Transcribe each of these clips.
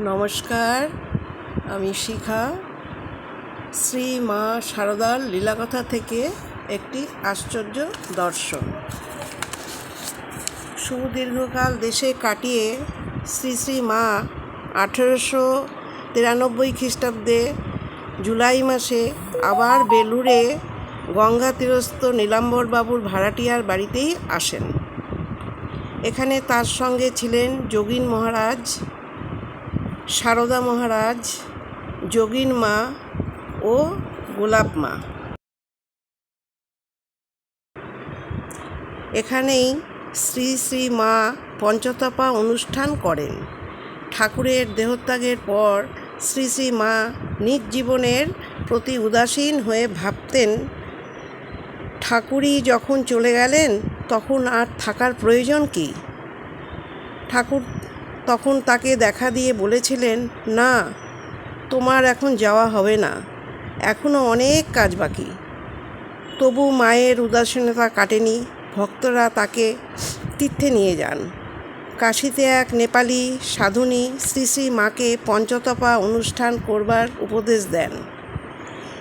নমস্কার, আমি শিখা। শ্রী মা শারদার লীলাকথা থেকে একটি আশ্চর্য দর্শন। সুদীর্ঘকাল দেশে কাটিয়ে শ্রী শ্রী মা আঠেরোশো তিরানব্বই খ্রিস্টাব্দে জুলাই মাসে আবার বেলুড়ে গঙ্গা তীরস্থ নীলাম্বরবাবুর ভাড়াটিয়ার বাড়িতেই আসেন। এখানে তার সঙ্গে ছিলেন যোগীন মহারাজ সারদা মহারাজ, যোগিন মা ও গোলাপ মা। এখানেই শ্রী শ্রী মা পঞ্চতপা অনুষ্ঠান করেন। ঠাকুরের দেহত্যাগের পর শ্রী শ্রী মা নিজ জীবনের প্রতি উদাসীন হয়ে ভাবতেন, ঠাকুরই যখন চলে গেলেন, তখন আর থাকার প্রয়োজন কী? ঠাকুর তখন তাকে দেখা দিয়ে বলেছিলেন, না, তোমার এখন যাওয়া হবে না। এখনও অনেক কাজ বাকি। তবু মায়ের উদাসীনতা কাটেনি। ভক্তরা তাকে তীর্থে নিয়ে যান। কাশিতে এক নেপালি সাধুনী শ্রী শ্রী মাকে পঞ্চতপা অনুষ্ঠান করবার উপদেশ দেন।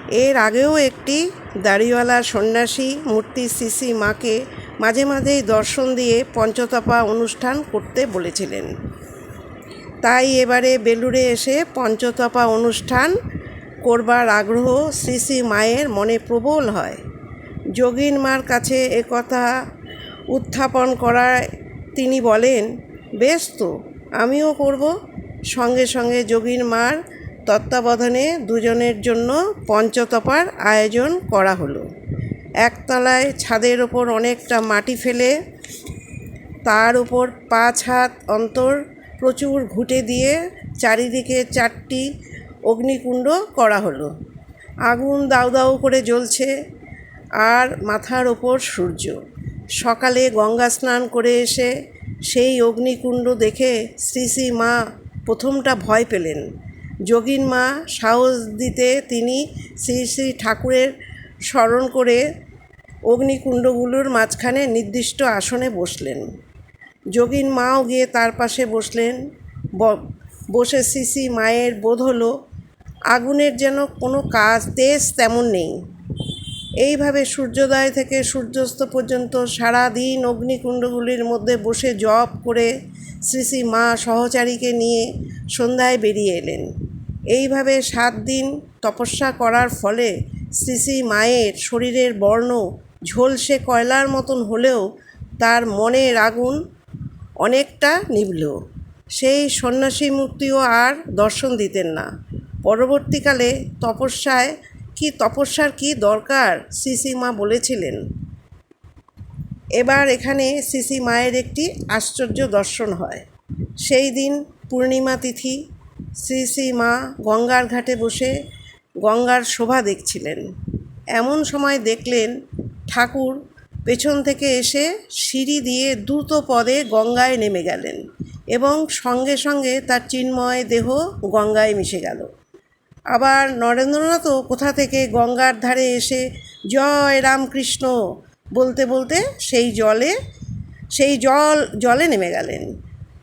এর আগেও একটি দাড়িওয়ালা সন্ন্যাসী মূর্তি শ্রী শ্রী মাকে মাঝে মাঝেই দর্শন দিয়ে পঞ্চতপা অনুষ্ঠান করতে বলেছিলেন। তাই এবারে বেলুড়ে এসে পঞ্চতপা অনুষ্ঠান করবার আগ্রহ শ্রী শ্রী মায়ের মনে প্রবল হয়। যোগিন মার কাছে একথা উত্থাপন করায় তিনি বলেন, বেশ তো, আমিও করব। সঙ্গে সঙ্গে যোগীর মার তত্ত্বাবধানে দুজনের জন্য পঞ্চতপার আয়োজন করা হলো। একতলায় ছাদের ওপর অনেকটা মাটি ফেলে তার উপর পাঁচ হাত অন্তর প্রচুর ঘুঁটে দিয়ে চারিদিকে চারটি অগ্নিকুণ্ড করা হলো। আগুন দাউ দাউ করে জ্বলছে আর মাথার ওপর সূর্য। সকালে গঙ্গা স্নান করে এসে সেই অগ্নিকুণ্ড দেখে শ্রী শ্রী মা প্রথমটা ভয় পেলেন। যোগিন মা সাহস দিতে তিনি শ্রী শ্রী ঠাকুরের স্মরণ করে অগ্নিকুণ্ডগুলোর মাঝখানে নির্দিষ্ট আসনে বসলেন। যোগিন মাও গিয়ে তার পাশে বসলেন। বসে শ্রী মায়ের বোধ হলো, আগুনের যেন কোনো কাজ, তেজ তেমন নেই। এইভাবে সূর্যোদয় থেকে সূর্যাস্ত পর্যন্ত সারা দিন অগ্নিকুণ্ডগুলির মধ্যে বসে জপ করে শ্রী শ্রী মা সহচারীকে নিয়ে সন্ধ্যায় বেরিয়ে এলেন। এইভাবে সাত দিন তপস্যা করার ফলে শ্রী মায়ের শরীরের বর্ণ ঝলসে কয়লার মতন হলেও তার মনের আগুন অনেকটা নিভল। সেই সন্ন্যাসী মূর্তিও আর দর্শন দিতেন না। পরবর্তীকালে তপস্যায় কি তপস্যার কি দরকার শ্রী মা বলেছিলেন। এবার এখানে শ্রী মায়ের একটি আশ্চর্য দর্শন হয়। সেই দিন পূর্ণিমা তিথি শ্রী মা গঙ্গার ঘাটে বসে গঙ্গার শোভা দেখছিলেন। এমন সময় দেখলেন ঠাকুর পেছন থেকে এসে সিঁড়ি দিয়ে দ্রুত পদে গঙ্গায় নেমে গেলেন এবং সঙ্গে সঙ্গে তার চিন্ময় দেহ গঙ্গায় মিশে গেল। আবার নরেন্দ্রনাথও কোথা থেকে গঙ্গার ধারে এসে, জয় রামকৃষ্ণ বলতে বলতে সেই জলে, সেই জল, জলে নেমে গেলেন।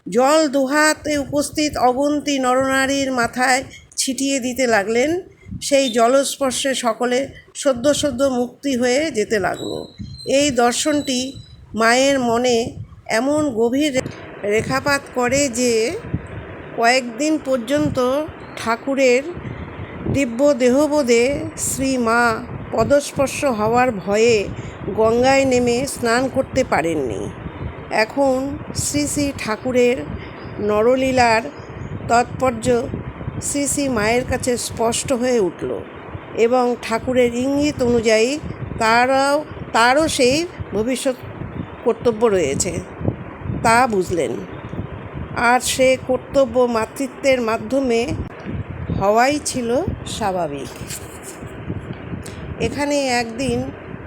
জল দুহাতে উপস্থিত অগন্তি নরনারীর মাথায় ছিটিয়ে দিতে লাগলেন। সেই জলস্পর্শে সকলে সদ্য সদ্য মুক্তি হয়ে যেতে লাগল। এই দর্শনটি মায়ের মনে এমন গভীর রেখাপাত করে যে কয়েকদিন পর্যন্ত ঠাকুরের দিব্য দেহবোধে শ্রী মা পদস্পর্শ হওয়ার ভয়ে গঙ্গায় নেমে স্নান করতে পারেননি। এখন শ্রী শ্রী ঠাকুরের নরলীলার তাৎপর্য শ্রী শ্রী মায়ের কাছে স্পষ্ট হয়ে উঠল এবং ঠাকুরের ইঙ্গিত অনুযায়ী তারাও তারও সেই ভবিষ্যৎ কর্তব্য রয়েছে, তা বুঝলেন। আর সে কর্তব্য মাতৃত্বের মাধ্যমে হওয়াই ছিল স্বাভাবিক। এখানে একদিন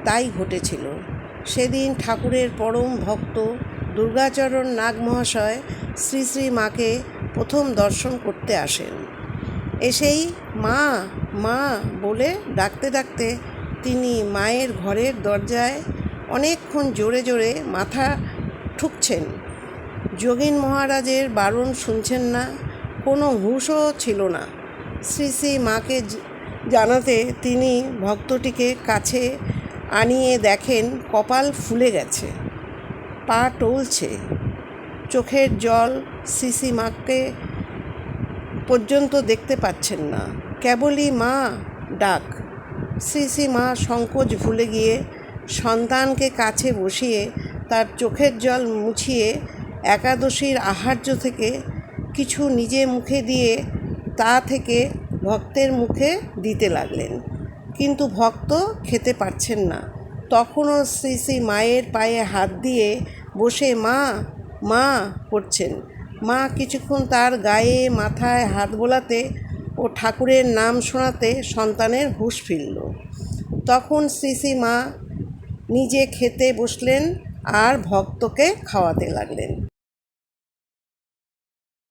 তাই ঘটেছিল। সেদিন ঠাকুরের পরম ভক্ত দুর্গাচরণ নাগ মহাশয় শ্রী শ্রী মাকে প্রথম দর্শন করতে আসেন। এসেই মা মা বলে ডাকতে ডাকতে তিনি মায়ের ঘরের দরজায় অনেকক্ষণ জোরে জোরে মাথা ঠুকছেন। যোগীন মহারাজের বারণ শুনছেন না, কোনো হুঁশও ছিল না। শ্রী শ্রী মাকে জানাতে তিনি ভক্তটিকে কাছে আনিয়ে দেখেন কপাল ফুলে গেছে, পা টলছে। চোখের জল শ্রী মাকে পর্যন্ত দেখতে পাচ্ছেন না। কেবলই মা ডাক। শ্রী শ্রী মা সংকোচ ভুলে গিয়ে সন্তানকে কাছে বসিয়ে তার চোখের জল মুছিয়ে একাদশীর আহার্য থেকে কিছু নিজে মুখে দিয়ে তা থেকে ভক্তের মুখে দিতে লাগলেন। কিন্তু ভক্ত খেতে পারছেন না। তখনও শ্রী শ্রী মায়ের পায়ে হাত দিয়ে বসে, মা মা, করছেন। মা কিছুক্ষণ তার গায়ে, মাথায় হাত বোলাতে ও ঠাকুরের নাম শোনাতে সন্তানের হুশ ফিরল। তখন শ্রী মা নিজে খেতে বসলেন আর ভক্তকে খাওয়াতে লাগলেন।